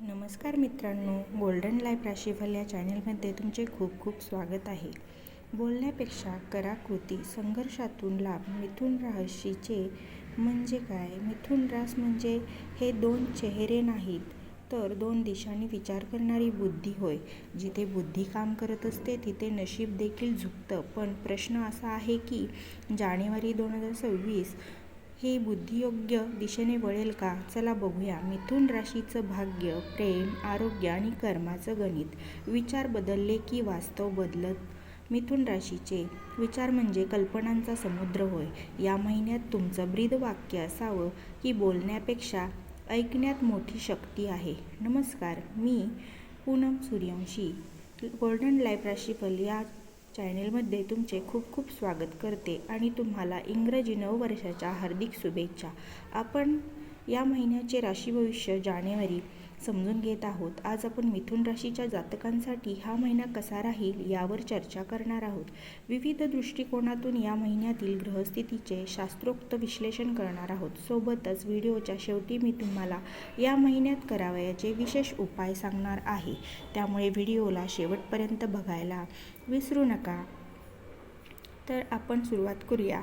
नमस्कार मित्रांनो golden life राशीफल या चॅनलमध्ये तुमचे खूप खूप स्वागत आहे. बोलण्यापेक्षा कराकृती संघर्षातून लाभ मिथुन राशीचे म्हणजे काय? मिथुन रास म्हणजे हे दोन चेहरे नाहीत तर दोन दिशांनी विचार करणारी बुद्धी होय. जिथे बुद्धी काम करत असते तिथे नशीब देखील झुकतं. पण प्रश्न असा आहे की जानेवारी दोन हजार सव्वीस हे बुद्धियोग्य दिशेने वळेल का? चला बघूया. मिथुन राशीचं भाग्य प्रेम आरोग्य आणि कर्माचं गणित. विचार बदलले की वास्तव बदलत? मिथुन राशीचे विचार म्हणजे कल्पनांचा समुद्र होय. या महिन्यात तुमचं ब्रीद वाक्य असावं की बोलण्यापेक्षा ऐकण्यात मोठी शक्ती आहे. नमस्कार मी पूनम सूर्यवंशी. गोल्डन लाईफ राशीफल या चॅनेलमध्ये तुमचे खूप खूप स्वागत करते आणि तुम्हाला इंग्रजी नववर्षाच्या हार्दिक शुभेच्छा. आपण या महिन्याचे राशी भविष्य जानेवारी समजून घेत आहोत. आज आपण मिथुन राशीच्या जातकांसाठी हा महिना कसा राहील यावर चर्चा करणार आहोत. विविध दृष्टिकोनातून या महिन्यातील ग्रहस्थितीचे शास्त्रोक्त विश्लेषण करणार आहोत. सोबतच व्हिडिओच्या शेवटी मी तुम्हाला या महिन्यात करावयाचे विशेष उपाय सांगणार आहे. त्यामुळे व्हिडिओला शेवटपर्यंत बघायला विसरू नका. तर आपण सुरुवात करूया.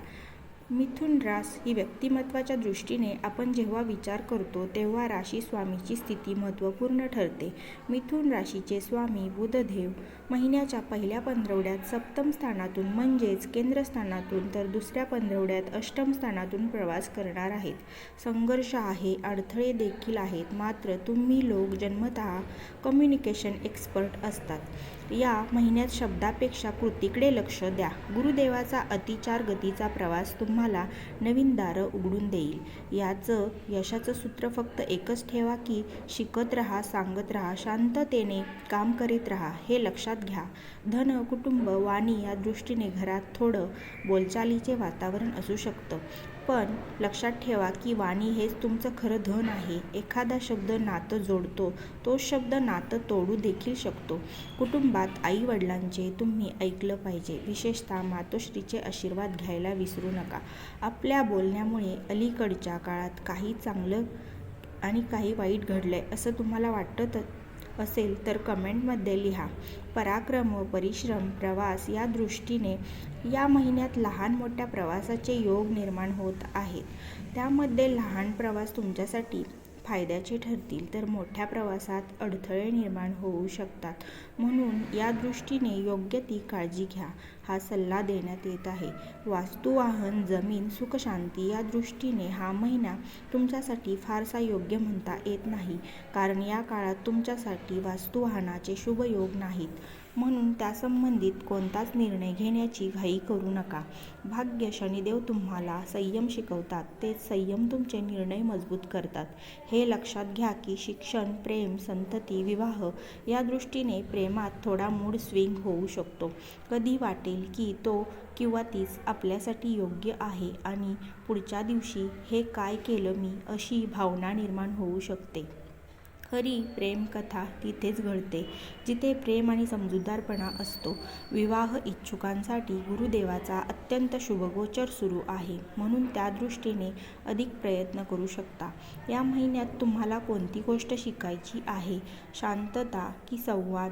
मिथुन रास ही व्यक्तिमत्वाच्या दृष्टीने आपण जेव्हा विचार करतो तेव्हा राशी स्वामीची स्थिती महत्त्वपूर्ण ठरते. मिथुन राशीचे स्वामी बुधदेव महिन्याच्या पहिल्या पंधरवड्यात सप्तम स्थानातून म्हणजेच केंद्रस्थानातून तर दुसऱ्या पंधरवड्यात अष्टम स्थानातून प्रवास करणार आहेत. संघर्ष आहे अडथळे देखील आहेत मात्र तुम्ही लोक जन्मतः कम्युनिकेशन एक्सपर्ट असतात. या महिन्यात शब्दापेक्षा कृतीकडे लक्ष द्या. गुरुदेवाचा अतिचार गतीचा प्रवास तुम्हाला नवीन दारं उघडून देईल. याचं यशाचं सूत्र फक्त एकच ठेवा की शिकत राहा सांगत राहा शांततेने काम करीत राहा हे लक्षात घ्या. धन कुटुंब वाणी या दृष्टीने घरात थोडं बोलचालीचे वातावरण असू शकतं. पण लक्षात ठेवा की वाणी हेच तुमचं खरं धन आहे. एखादा शब्द नातं जोडतो तो शब्द नातं तोडू देखील शकतो. कुटुंबात आई वडिलांचे तुम्ही ऐकलं पाहिजे. विशेषतः मातोश्रीचे आशीर्वाद घ्यायला विसरू नका. आपल्या बोलण्यामुळे अलीकडच्या काळात काही चांगलं आणि काही वाईट घडलंय असं तुम्हाला वाटतं असेल तर कमेंटमध्ये लिहा. पराक्रम व परिश्रम प्रवास या दृष्टीने या महिन्यात लहान मोठ्या प्रवासाचे योग निर्माण होत आहेत. त्यामध्ये लहान प्रवास तुमच्यासाठी फायद्याचे ठरतील तर मोठ्या प्रवासात अडथळे निर्माण होऊ शकतात. म्हणून या दृष्टीने योग्य ती काळजी घ्या हा सल्ला देण्यात येत आहे. वास्तुवाहन जमीन सुखशांती या दृष्टीने हा महिना तुमच्यासाठी फारसा योग्य म्हणता येत नाही. कारण या काळात तुमच्यासाठी वास्तुवाहनाचे शुभ योग नाहीत. म्हणून त्यासंबंधित कोणताच निर्णय घेण्याची घाई करू नका. भाग्य शनिदेव तुम्हाला संयम शिकवतात. ते संयम तुमचे निर्णय मजबूत करतात. हे लक्षात घ्या की शिक्षण प्रेम संतती विवाह या दृष्टीने प्रेमात थोडा मूड स्विंग होऊ शकतो. कधी वाटेल की तो किंवा तीच आपल्यासाठी योग्य आहे आणि पुढच्या दिवशी हे काय केलं मी अशी भावना निर्माण होऊ शकते. खरी प्रेमकथा तिथेच घडते जिथे प्रेम आणि समजूतदारपणा असतो. विवाह इच्छुकांसाठी गुरुदेवाचा अत्यंत शुभगोचर सुरू आहे म्हणून त्या दृष्टीने अधिक प्रयत्न करू शकता. या महिन्यात तुम्हाला कोणती गोष्ट शिकायची आहे? शांतता की संवाद?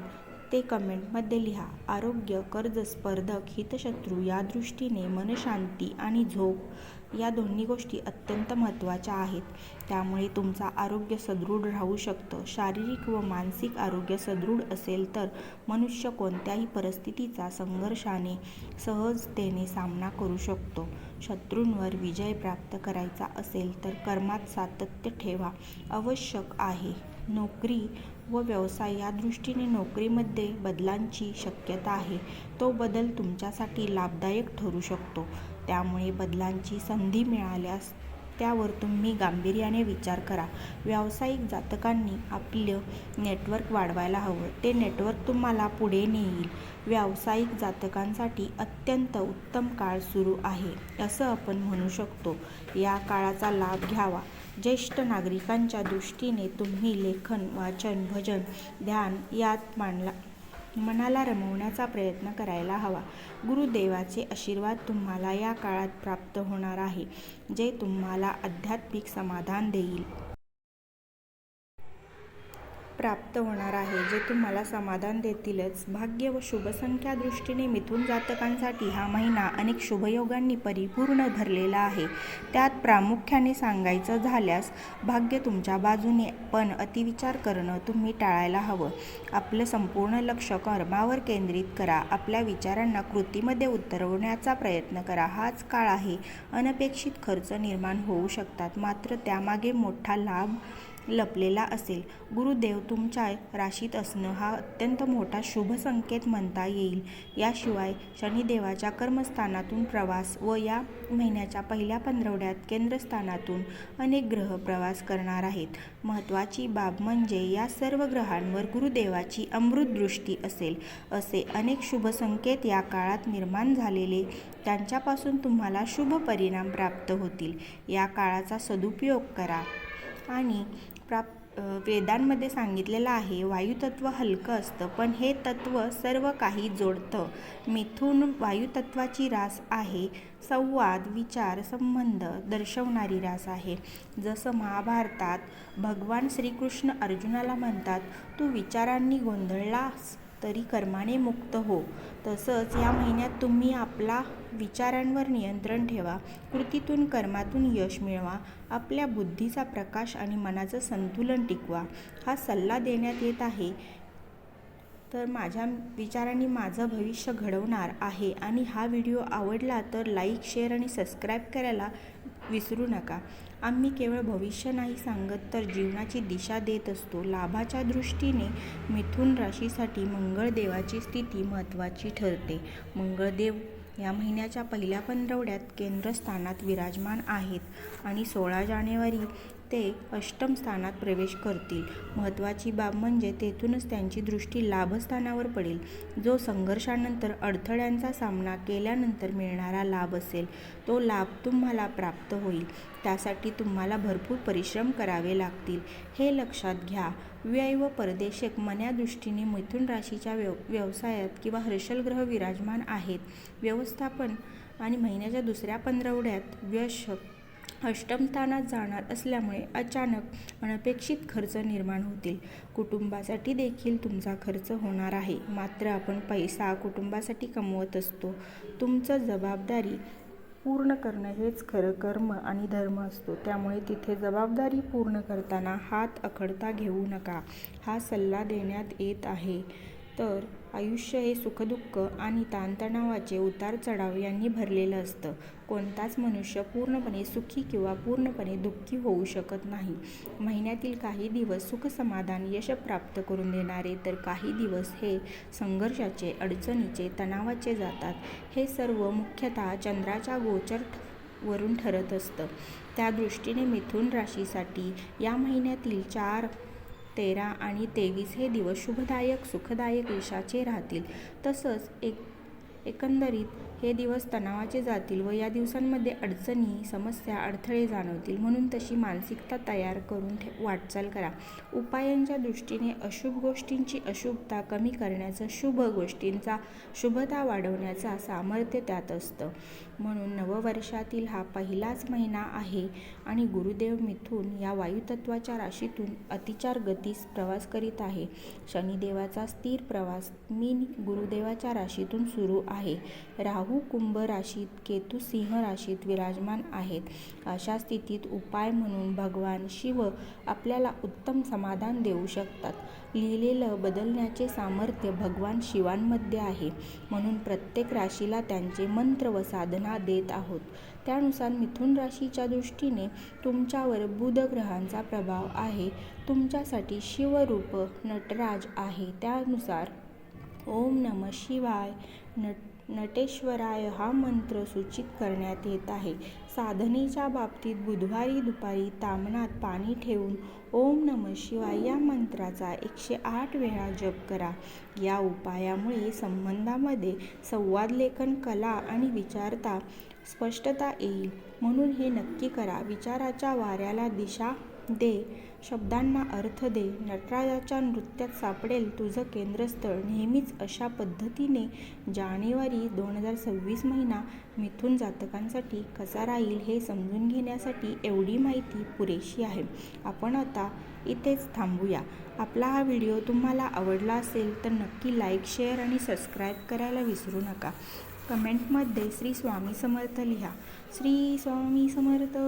ते कमेंटमध्ये लिहा. आरोग्य कर्ज स्पर्धक हितशत्रू या दृष्टीने मनशांती आणि झोप या दोन्ही गोष्टी अत्यंत महत्त्वाच्या आहेत. त्यामुळे तुमचा आरोग्य सदृढ राहू शकतं. शारीरिक व मानसिक आरोग्य सदृढ असेल तर मनुष्य कोणत्याही परिस्थितीचा संघर्षाने सहजतेने सामना करू शकतो. शत्रूंवर विजय प्राप्त करायचा असेल तर कर्मात सातत्य ठेवा. आवश्यक आहे. नोकरी व व्यवसाय या दृष्टीने नोकरीमध्ये बदलांची शक्यता आहे. तो बदल तुमच्यासाठी लाभदायक ठरू शकतो. त्यामुळे बदलांची संधी मिळाल्यास त्यावर तुम्ही गांभीर्याने विचार करा. व्यावसायिक जातकांनी आपलं नेटवर्क वाढवायला हवं. ते नेटवर्क तुम्हाला पुढे नेईल. व्यावसायिक जातकांसाठी अत्यंत उत्तम काळ सुरू आहे असं आपण म्हणू शकतो. या काळाचा लाभ घ्यावा. ज्येष्ठ नागरिकांच्या दृष्टीने तुम्ही लेखन वाचन भजन ध्यान यात मांडला. मनाला रमवण्याचा प्रयत्न करायला हवा. गुरुदेवाचे आशीर्वाद तुम्हाला या काळात प्राप्त होणार आहे जे तुम्हाला आध्यात्मिक समाधान देईल. प्राप्त होणार आहे जे तुम्हाला समाधान देतीलच. भाग्य व शुभसंख्या दृष्टीने मिथुन जातकांसाठी हा महिना अनेक शुभयोगांनी परिपूर्ण भरलेला आहे. त्यात प्रामुख्याने सांगायचं झाल्यास भाग्य तुमच्या बाजूने पण अतिविचार करणं तुम्ही टाळायला हवं. आपलं संपूर्ण लक्ष कर्मावर केंद्रित करा. आपल्या विचारांना कृतीमध्ये उतरवण्याचा प्रयत्न करा. हाच काळ आहे. अनपेक्षित खर्च निर्माण होऊ शकतात. मात्र त्यामागे मोठा लाभ लपलेला असेल. गुरुदेव तुमच्या राशीत असणं हा अत्यंत मोठा शुभ संकेत म्हणता येईल. याशिवाय शनिदेवाच्या कर्मस्थानातून प्रवास व या महिन्याच्या पहिल्या पंधरवड्यात केंद्रस्थानातून अनेक ग्रह प्रवास करणार आहेत. महत्त्वाची बाब म्हणजे या सर्व ग्रहांवर गुरुदेवाची अमृतदृष्टी असेल असे अनेक शुभ संकेत या काळात निर्माण झालेले त्यांच्यापासून तुम्हाला शुभ परिणाम प्राप्त होतील. या काळाचा सदुपयोग करा आणि प्राप वेदांमध्ये सांगितलेलं आहे वायुतत्व हलकं असतं पण हे तत्त्व सर्व काही जोडतं. मिथून वायुतत्वाची रास आहे संवाद विचार संबंध दर्शवणारी रास आहे. जसं महाभारतात भगवान श्रीकृष्ण अर्जुनाला म्हणतात तू विचारांनी गोंधळलास तरी कर्माने मुक्त हो. तसंच या महिन्यात तुम्ही आपला विचारांवर नियंत्रण ठेवा कृतीतून कर्मातून यश मिळवा आपल्या बुद्धीचा प्रकाश आणि मनाचं संतुलन टिकवा. हा सल्ला देण्यात येत आहे. तर माझ्या विचारांनी माझं भविष्य घडवणार आहे आणि हा व्हिडिओ आवडला तर लाईक शेअर आणि सबस्क्राईब करायला विसरू नका. आम्ही केवळ भविष्य नाही सांगत तर जीवनाची दिशा देत असतो. लाभाच्या दृष्टीने मिथुन राशीसाठी मंगळदेवाची स्थिती महत्त्वाची ठरते. मंगळदेव या महिन्याच्या पहिल्या पंधरवड्यात केंद्रस्थानात विराजमान आहेत आणि सोळा जानेवारी ते अष्टम स्थानात प्रवेश करतील. महत्त्वाची बाब म्हणजे तेथूनच त्यांची दृष्टी लाभस्थानावर पडेल. जो संघर्षानंतर अडथळ्यांचा सामना केल्यानंतर मिळणारा लाभ असेल तो लाभ तुम्हाला प्राप्त होईल. त्यासाठी तुम्हाला भरपूर परिश्रम करावे लागतील. हे लक्षात घ्या. व्यय व परदेशक मन्या दृष्टीने मिथुन राशीच्या व्यव व्यवसायात किंवा हर्षल ग्रह विराजमान आहेत. व्यवस्थापन आणि महिन्याच्या दुसऱ्या पंधरवड्यात व्यश अष्टमतानात जाणार असल्यामुळे अचानक अनपेक्षित खर्च निर्माण होतील. कुटुंबासाठी देखील तुमचा खर्च होणार आहे. मात्र आपण पैसा कुटुंबासाठी कमवत असतो. तुमचं जबाबदारी पूर्ण करणं हेच खरं कर्म आणि धर्म असतो. त्यामुळे तिथे जबाबदारी पूर्ण करताना हात अखडता घेऊ नका. हा सल्ला देण्यात येत आहे. तर आयुष्य हे सुखदुःख आणि ताणतणावाचे उतार चढाव यांनी भरलेलं असतं. कोणताच मनुष्य पूर्णपणे सुखी किंवा पूर्णपणे दुःखी होऊ शकत नाही. महिन्यातील काही दिवस सुखसमाधान यश प्राप्त करून देणारे तर काही दिवस हे संघर्षाचे अडचणीचे तणावाचे जातात. हे सर्व मुख्यतः चंद्राच्या गोचर वरून ठरत असतं. त्या दृष्टीने मिथुन राशीसाठी या महिन्यातील चार तेरा आणि तेवीस हे दिवस शुभदायक सुखदायक यशाचे राहतील. तसंच एक एकंदरीत हे दिवस तणावाचे जातील व या दिवसांमध्ये अडचणी समस्या अडथळे जाणवतील. म्हणून तशी मानसिकता तयार करून ठे वाटचाल करा. उपायांच्या दृष्टीने अशुभ गोष्टींची अशुभता कमी करण्याचं शुभ गोष्टींचा शुभता वाढवण्याचा सामर्थ्य त्यात असतं. म्हणून नववर्षातील हा पहिलाच महिना आहे आणि गुरुदेव मिथून या वायुतत्वाच्या राशीतून अतिचार गतीस प्रवास करीत आहे. शनिदेवाचा स्थिर प्रवास मीन गुरुदेवाच्या राशीतून सुरू आहे. राहू कुंभ राशीत केतू सिंह राशीत विराजमान आहेत. अशा स्थितीत उपाय म्हणून भगवान शिव आपल्याला उत्तम समाधान देऊ शकतात. लिहिलेलं बदलण्याचे सामर्थ्य भगवान शिवांमध्ये आहे. म्हणून प्रत्येक राशीला त्यांचे मंत्र व साधन देत आहोत. त्यानुसार मिथुन राशीच्या दृष्टीने तुमच्यावर बुध ग्रहांचा प्रभाव आहे. तुमच्यासाठी शिवरूप नटराज आहे. त्यानुसार ओम नम शिवाय नट नटेश्वराय हा मंत्र सूचित करण्यात येत आहे. साधनेच्या बाबतीत बुधवारी दुपारी तामणात पाणी ठेवून ओम नम शिवाय या मंत्राचा एकशे आठ वेळा जप करा. या उपायामुळे संबंधामध्ये संवाद लेखन कला आणि विचारता स्पष्टता येईल. म्हणून हे नक्की करा. विचाराच्या वाऱ्याला दिशा दे. शब्दांना अर्थ दे. नटराजाच्या नृत्यात सापडेल तुझं केंद्रस्थळ. नेहमीच अशा पद्धतीने जानेवारी दोन हजार सव्वीस महिना मिथून जातकांसाठी कसा राहील हे समजून घेण्यासाठी एवढी माहिती पुरेशी आहे. आपण आता इथेच थांबूया. आपला हा व्हिडिओ तुम्हाला आवडला असेल तर नक्की लाईक शेअर आणि सबस्क्राईब करायला विसरू नका. कमेंटमध्ये श्री स्वामी समर्थ लिहा. श्री स्वामी समर्थ.